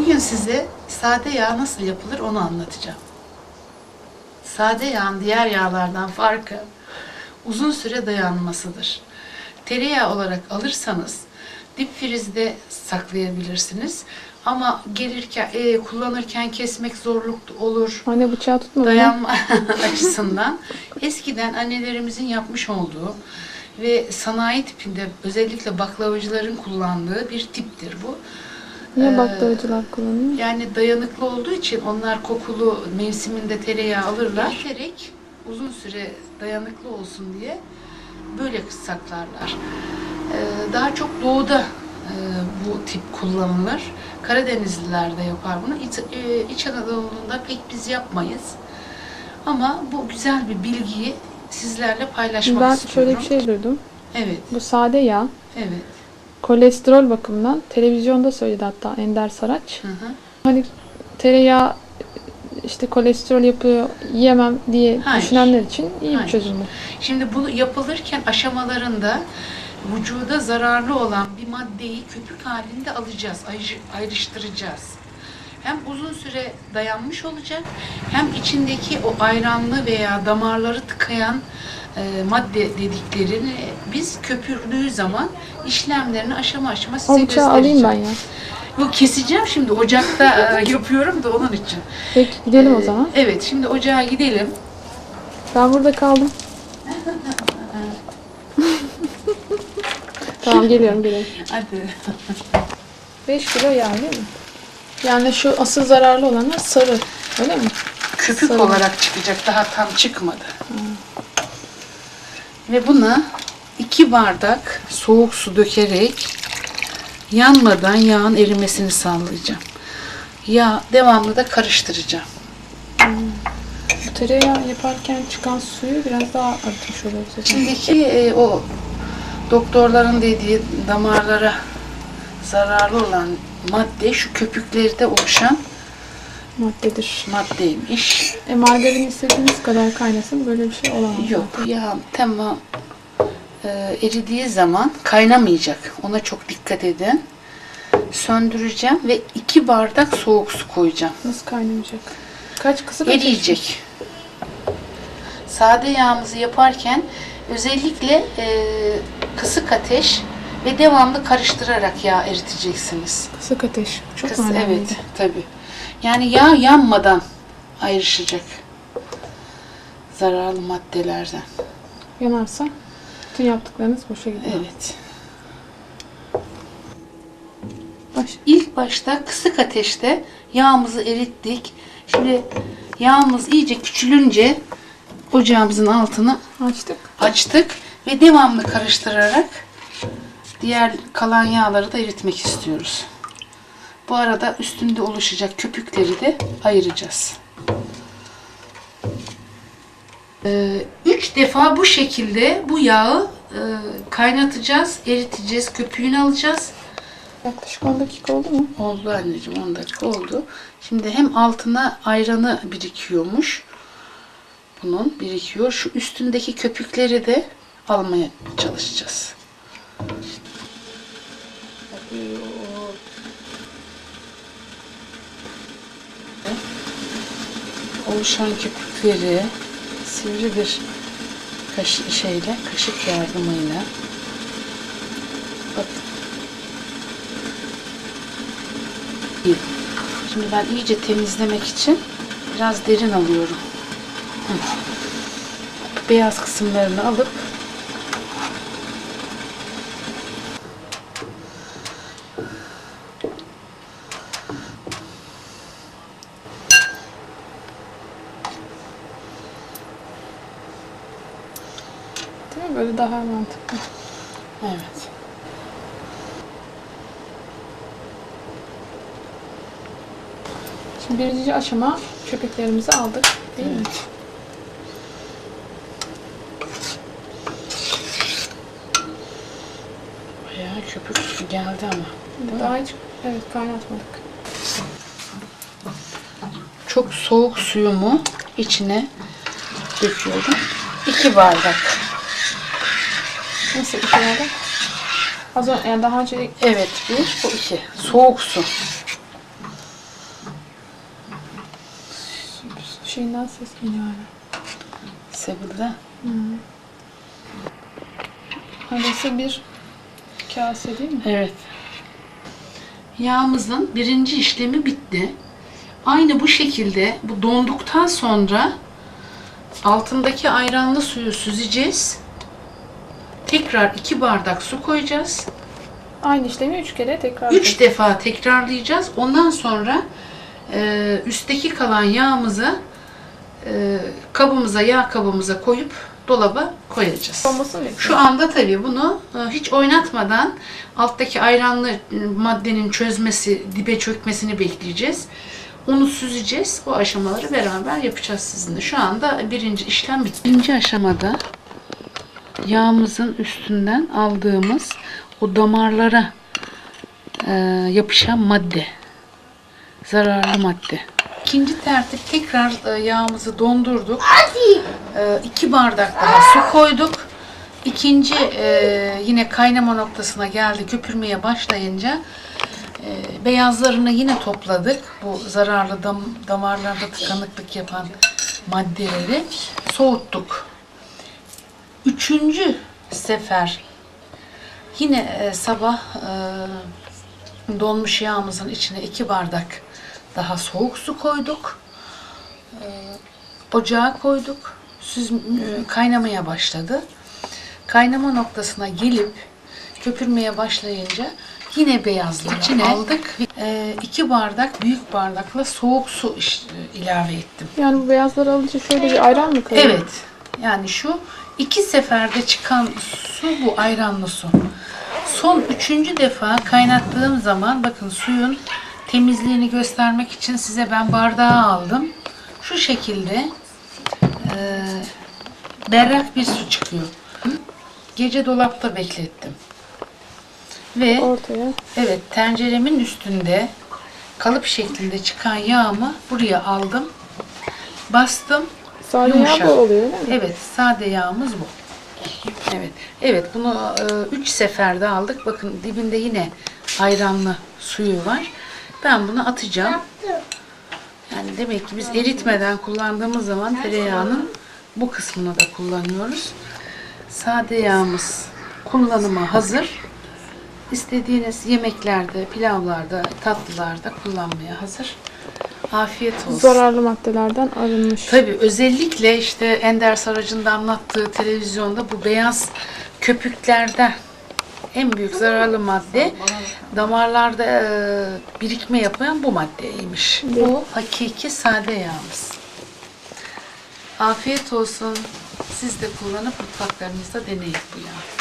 Bugün size sade yağ nasıl yapılır onu anlatacağım. Sade yağın diğer yağlardan farkı uzun süre dayanmasıdır. Tereyağı olarak alırsanız dip frizde saklayabilirsiniz. Ama gelirken, e, kullanırken kesmek zorluk olur. Anne bıçağı tutma. dayanma açısından eskiden annelerimizin yapmış olduğu ve sanayi tipinde özellikle baklavacıların kullandığı bir tiptir bu. Niye Ee, baklavacılar kullanıyor? Yani dayanıklı olduğu için onlar kokulu mevsiminde tereyağı alırlar. Biterek uzun süre dayanıklı olsun diye böyle saklarlar. Ee, daha çok doğuda e, bu tip kullanılır. Karadenizliler de yapar bunu. İç, e, İç Anadolu'da pek biz yapmayız. Ama bu güzel bir bilgiyi sizlerle paylaşmak Ben istiyorum. şöyle bir şey duydum. Evet, Bu sade yağ evet. Kolesterol bakımından televizyonda söyledi hatta Ender Saraç. Hı hı. Hani tereyağı işte kolesterol yapıyor yiyemem diye Hayır. düşünenler için iyi Hayır. bir çözüm bu. Şimdi bu yapılırken aşamalarında vücuda zararlı olan bir maddeyi köpük halinde alacağız, ayrı- ayrıştıracağız. Hem uzun süre dayanmış olacak, hem içindeki o ayranlı veya damarları tıkayan e, madde dediklerini biz köpürdüğü zaman işlemlerini aşama aşama size O bıçağı alayım ben göstereceğim. ya. Yok keseceğim şimdi ocakta e, yapıyorum da onun için. Peki gidelim o Ee, zaman. Evet şimdi ocağa gidelim. Ben burada kaldım. tamam geliyorum geliyorum. Hadi. 5 kilo yağ değil mi? Yani şu asıl zararlı olanlar sarı. Öyle mi? köpük Sarı. olarak çıkacak. Daha tam çıkmadı. Ve buna iki bardak soğuk su dökerek yanmadan yağın erimesini sağlayacağım. Yağ devamlı da karıştıracağım. Bu tereyağı yaparken çıkan suyu biraz daha artmış oluyor. İçindeki e, o doktorların dediği damarlara zararlı olan madde şu köpüklerde oluşan Maddedir. maddeymiş. E margarin istediğiniz kadar kaynasın böyle bir şey olamaz. Yok ya tamam e, eridiği zaman kaynamayacak. Ona çok dikkat edin. Söndüreceğim ve iki bardak soğuk su koyacağım. Nasıl kaynamayacak? Kaç kısık? Eriyecek. Sade yağımızı yaparken özellikle e, kısık ateş ve devamlı karıştırarak yağ eriteceksiniz. Kısık ateş. Çok Kıs- önemli? evet tabi. Yani yağ yanmadan ayrışacak zararlı maddelerden. Yanarsa bütün yaptıklarınız boşa gidiyor. Evet. Baş. İlk başta kısık ateşte yağımızı erittik. Şimdi yağımız iyice küçülünce ocağımızın altını Açtık. açtık ve devamlı karıştırarak diğer kalan yağları da eritmek istiyoruz. Bu arada üstünde oluşacak köpükleri de ayıracağız. Ee, üç defa bu şekilde bu yağı e, kaynatacağız, eriteceğiz, köpüğünü alacağız. Yaklaşık 10 dakika oldu mu? Oldu anneciğim 10 dakika oldu. Şimdi hem altına ayranı birikiyormuş. Bunun birikiyor. Şu üstündeki köpükleri de almaya çalışacağız. Oluşan köpükleri sivri bir kaş şeyle, kaşık yardımıyla bakın. Şimdi ben iyice temizlemek için biraz derin alıyorum. Beyaz kısımlarını alıp Değil mi? Böyle daha mantıklı. evet. Şimdi birinci aşama köpüklerimizi aldık. Değil mi? Evet. Bayağı köpük geldi ama. Daha hiç evet kaynatmadık. Çok soğuk suyumu içine döküyorum. İki bardak. Nasıl iki nerede? Az önce, yani daha önce... Evet bir, bu iki. Soğuk su. Şeyinden ses geliyor hala. Sebulda. Arası bir kase değil mi? Evet. Yağımızın birinci işlemi bitti. Aynı bu şekilde bu donduktan sonra altındaki ayranlı suyu süzeceğiz. Tekrar iki bardak su koyacağız. Aynı işlemi üç kere tekrar Üç defa tekrarlayacağız. Ondan sonra e, üstteki kalan yağımızı e, kabımıza, yağ kabımıza koyup dolaba koyacağız. Olmasın mı? Şu anda tabii bunu e, hiç oynatmadan alttaki ayranlı e, maddenin çözmesi, dibe çökmesini bekleyeceğiz. Onu süzeceğiz. O aşamaları beraber yapacağız sizinle. Şu anda birinci işlem bitti. Birinci aşamada yağımızın üstünden aldığımız o damarlara e, yapışan madde. Zararlı madde. İkinci tertip tekrar e, yağımızı dondurduk. E, iki bardak daha su koyduk. İkinci e, yine kaynama noktasına geldi. Köpürmeye başlayınca e, beyazlarını yine topladık. Bu zararlı dam, damarlarda tıkanıklık yapan maddeleri soğuttuk. Üçüncü sefer yine e, sabah e, donmuş yağımızın içine iki bardak daha soğuk su koyduk. E, ocağa koyduk. Süz, e, kaynamaya başladı. Kaynama noktasına gelip köpürmeye başlayınca yine beyazları içine aldık. E, iki bardak büyük bardakla soğuk su iş- ilave ettim. Yani bu beyazları alınca şöyle bir ayran mı kalıyor? Evet. Yani şu iki seferde çıkan su bu ayranlı su. Son üçüncü defa kaynattığım zaman bakın suyun temizliğini göstermek için size ben bardağı aldım. Şu şekilde e, berrak bir su çıkıyor. Gece dolapta beklettim. Ve Ortaya. Evet, tenceremin üstünde kalıp şeklinde çıkan yağımı buraya aldım. Bastım. Sade Yumuşak. yağ bu oluyor değil mi? Evet, sade yağımız bu. Evet. Evet, bunu 3 seferde aldık. Bakın dibinde yine ayranlı suyu var. Ben bunu atacağım. Yani demek ki biz eritmeden kullandığımız zaman tereyağının bu kısmını da kullanıyoruz. Sade yağımız kullanıma hazır. İstediğiniz yemeklerde, pilavlarda, tatlılarda kullanmaya hazır. Afiyet olsun. Zararlı maddelerden arınmış. Tabii özellikle işte Ender Saracı'nın da anlattığı televizyonda bu beyaz köpüklerden en büyük zararlı madde damarlarda e, birikme yapan bu maddeymiş. Bu hakiki sade yağımız. Afiyet olsun. Siz de kullanıp mutfaklarınızda deneyin bu yağı.